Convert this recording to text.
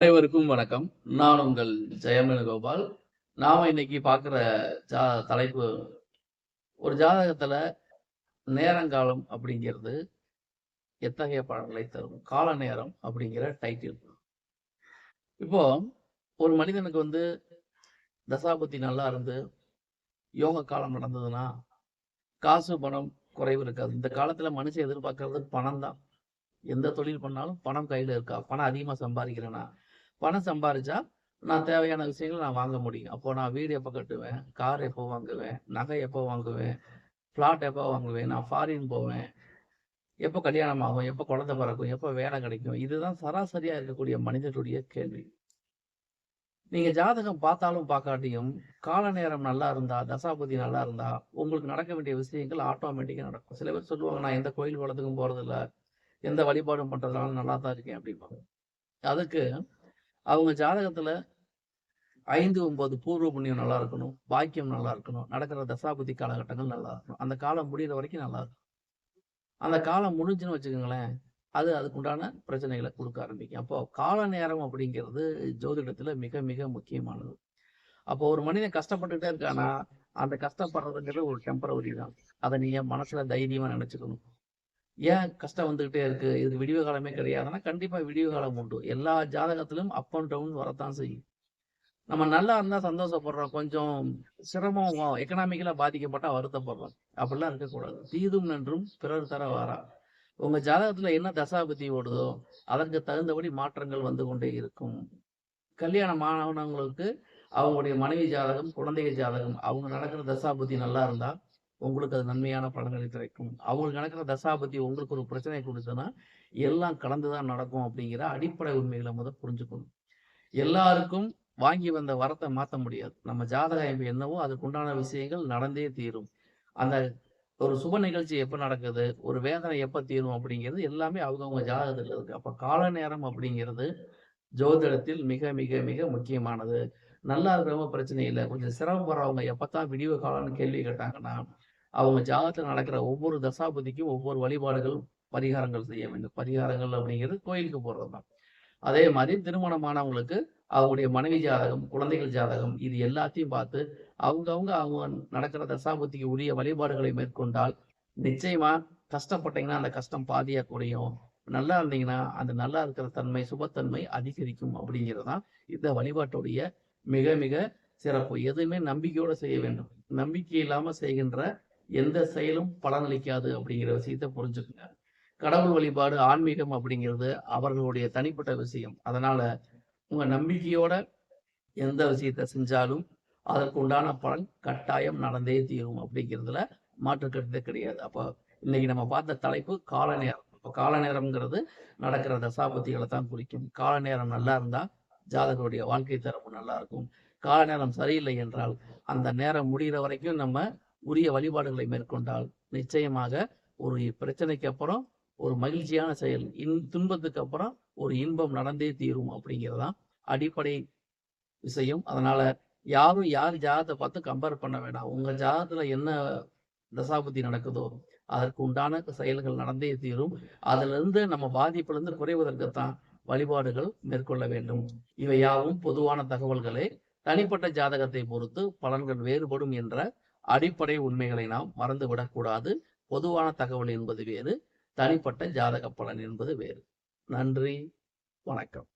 அனைவருக்கும் வணக்கம். நான் உங்கள் ஜெயமேனு கோபால் நாம இன்னைக்கு பார்க்குற ஜா தலைப்பு ஒரு ஜாதகத்துல நேரங்காலம் அப்படிங்கிறது எத்தகைய பலன்களை தரும்? கால நேரம் அப்படிங்கிற டைட்டில் இப்போ ஒரு மனிதனுக்கு வந்து தசாபத்தி நல்லா இருந்து யோக காலம் நடந்ததுன்னா காசு பணம் குறைவு இருக்காது. இந்த காலத்துல மனுஷன் எதிர்பார்க்கறது பணம் தான் எந்த தொழில் பண்ணாலும் பணம் கையில இருக்கா? பணம் அதிகமா சம்பாதிக்கிறேனா பணம் சம்பாரிச்சா நான் தேவையான விஷயங்களை நான் வாங்க முடியும். அப்போ நான் வீடு எப்போ கட்டுவேன்? கார் எப்போ வாங்குவேன்? நகை எப்போ வாங்குவேன்? பிளாட் எப்போ வாங்குவேன்? நான் ஃபாரின் போவேன். எப்போ கல்யாணம் ஆகும்? எப்போ குழந்தை பிறக்கும்? எப்போ வேலை கிடைக்கும்? இதுதான் சராசரியா இருக்கக்கூடிய மனிதனுடைய கேள்வி. நீங்க ஜாதகம் பார்த்தாலும் பார்க்காட்டியும் கால நேரம் நல்லா இருந்தா தசாபதி நல்லா இருந்தா உங்களுக்கு நடக்க வேண்டிய விஷயங்கள் ஆட்டோமேட்டிக்காக நடக்கும். சில பேர் சொல்லுவாங்க நான் எந்த கோயில் குளத்துக்கும் போறது எந்த வழிபாடும் பண்றதுனால நல்லா தான் இருக்கேன் அப்படிம்பாங்க. அதுக்கு அவங்க ஜாதகத்துல ஐந்து ஒன்பது பூர்வ புண்ணியம் நல்லா இருக்கணும் பாக்கியம் நல்லா இருக்கணும் நடக்கிற தசாபதி காலகட்டங்கள் நல்லா இருக்கணும். அந்த காலம் முடிகிற வரைக்கும் நல்லா இருக்கும் அந்த காலம் முடிஞ்சுன்னு வச்சுக்கோங்களேன் அது அதுக்குண்டான பிரச்சனைகளை கொடுக்க ஆரம்பிக்கும். அப்போ கால நேரம் அப்படிங்கிறது ஜோதிடத்துல மிக மிக முக்கியமானது. அப்போ ஒரு மனிதன் கஷ்டப்பட்டுட்டே இருக்கானா அந்த கஷ்டப்படுறதுங்கிறது ஒரு டெம்பரவரி தான். அதை நீங்க மனசுல தைரியமா நினைச்சுக்கணும். ஏன் கஷ்டம் வந்துகிட்டே இருக்கு? இதுக்கு விடிவு காலமே கிடையாதுன்னா கண்டிப்பா விடிவு காலம் உண்டு. எல்லா ஜாதகத்திலும் அப் அண்ட் டவுன் வரத்தான் செய்யும். நம்ம நல்லா இருந்தா சந்தோஷப்படுறோம். கொஞ்சம் சிரமம் எக்கனாமிக்கலா பாதிக்கப்பட்டா வருத்தப்படுறோம். அப்படிலாம் இருக்கக்கூடாது. தீதும் நன்றும் பிறர் தர வாரா. உங்க ஜாதகத்துல என்ன தசாபதி ஓடுதோ அதற்கு தகுந்தபடி மாற்றங்கள் வந்து கொண்டே இருக்கும். கல்யாணம் ஆனவங்களுக்கு அவங்களுடைய மனைவி ஜாதகம் குழந்தைகள் ஜாதகம் அவங்க நடக்கிற தசாபதி நல்லா இருந்தா உங்களுக்கு அது நன்மையான பலன்களை கிடைக்கும் அவங்களுக்கு நடக்கிற தசாபதி உங்களுக்கு ஒரு பிரச்சனை கொடுத்ததுன்னா எல்லாம் கலந்துதான் நடக்கும் அப்படிங்கிற அடிப்படை உண்மைகளை முதல் புரிஞ்சுக்கணும். எல்லாருக்கும் வாங்கி வந்த வரத்தை மாற்ற முடியாது. நம்ம ஜாதக அமைப்பு என்னவோ அதுக்கு உண்டான விஷயங்கள் நடந்தே தீரும். அந்த ஒரு சுப நிகழ்ச்சி எப்போ நடக்குது ஒரு வேதனை எப்போ தீரும் அப்படிங்கிறது எல்லாமே அவங்கவுங்க ஜாதகத்தில் இருக்கு. அப்போ கால நேரம் அப்படிங்கிறது ஜோதிடத்தில் மிக மிக மிக முக்கியமானது. நல்லா இருக்கிறவங்க பிரச்சனை இல்லை. கொஞ்சம் சிரமப்படுறவங்க தான் விடிவு காலம்னு கேள்வி கேட்டாங்கன்னா அவங்க ஜாதகத்தில் நடக்கிற ஒவ்வொரு தசாபதிக்கும் ஒவ்வொரு வழிபாடுகள் பரிகாரங்கள் செய்ய வேண்டும். பரிகாரங்கள் அப்படிங்கிறது கோயிலுக்கு போகிறது தான் அதே மாதிரி திருமணமானவங்களுக்கு அவங்களுடைய மனைவி ஜாதகம் குழந்தைகள் ஜாதகம் இது எல்லாத்தையும் பார்த்து அவங்கவுங்க அவங்க நடக்கிற தசாபதிக்கு உரிய வழிபாடுகளை மேற்கொண்டால் நிச்சயமா கஷ்டப்பட்டீங்கன்னா அந்த கஷ்டம் பாதியா குறையும். நல்லா இருந்தீங்கன்னா அந்த நல்லா இருக்கிற தன்மை சுபத்தன்மை அதிகரிக்கும் அப்படிங்கிறது தான் இந்த வழிபாட்டுடைய மிக மிக சிறப்பு. எதுவுமே நம்பிக்கையோட செய்ய வேண்டும். நம்பிக்கை இல்லாம செய்கின்ற எந்த செயலும் பலனளிக்காது அப்படிங்கிற விஷயத்த புரிஞ்சுக்குங்க. கடவுள் வழிபாடு ஆன்மீகம் அப்படிங்கிறது அவர்களுடைய தனிப்பட்ட விஷயம். அதனால உங்க நம்பிக்கையோட எந்த விஷயத்த செஞ்சாலும் அதற்கு உண்டான பலன் கட்டாயம் நடந்தே தீரும் அப்படிங்கிறதுல மாற்று கருத்து கிடையாது. அப்போ இன்னைக்கு நம்ம பார்த்த தலைப்பு கால நேரம். இப்போ கால நேரம்ங்கிறது நடக்கிற தசாபத்திகளை தான் குறிக்கும். கால நேரம் நல்லா இருந்தால் ஜாதகருடைய வாழ்க்கை தரப்பு நல்லா இருக்கும். கால நேரம் சரியில்லை என்றால் அந்த நேரம் முடிகிற வரைக்கும் நம்ம உரிய வழிபாடுகளை மேற்கொண்டால் நிச்சயமாக ஒரு பிரச்சனைக்கு அப்புறம் ஒரு மகிழ்ச்சியான செயல் இன் துன்பத்துக்கு அப்புறம் ஒரு இன்பம் நடந்தே தீரும் அப்படிங்கிறதான் அடிப்படை விஷயம். அதனால யாரும் யார் ஜாதத்தை பார்த்து கம்பேர் பண்ண வேண்டாம். உங்க ஜாதத்துல என்ன தசாபுத்தி நடக்குதோ அதற்கு உண்டான செயல்கள் நடந்தே தீரும். அதுல இருந்து நம்ம பாதிப்புல இருந்து குறைவதற்குத்தான் வழிபாடுகள் மேற்கொள்ள வேண்டும். இவை யாவும் பொதுவான தகவல்களே. தனிப்பட்ட ஜாதகத்தை பொறுத்து பலன்கள் வேறுபடும் என்ற அடிப்படை உண்மைகளை நாம் மறந்துவிடக்கூடாது. பொதுவான தகவல் என்பது வேறு தனிப்பட்ட ஜாதக பலன் என்பது வேறு. நன்றி வணக்கம்.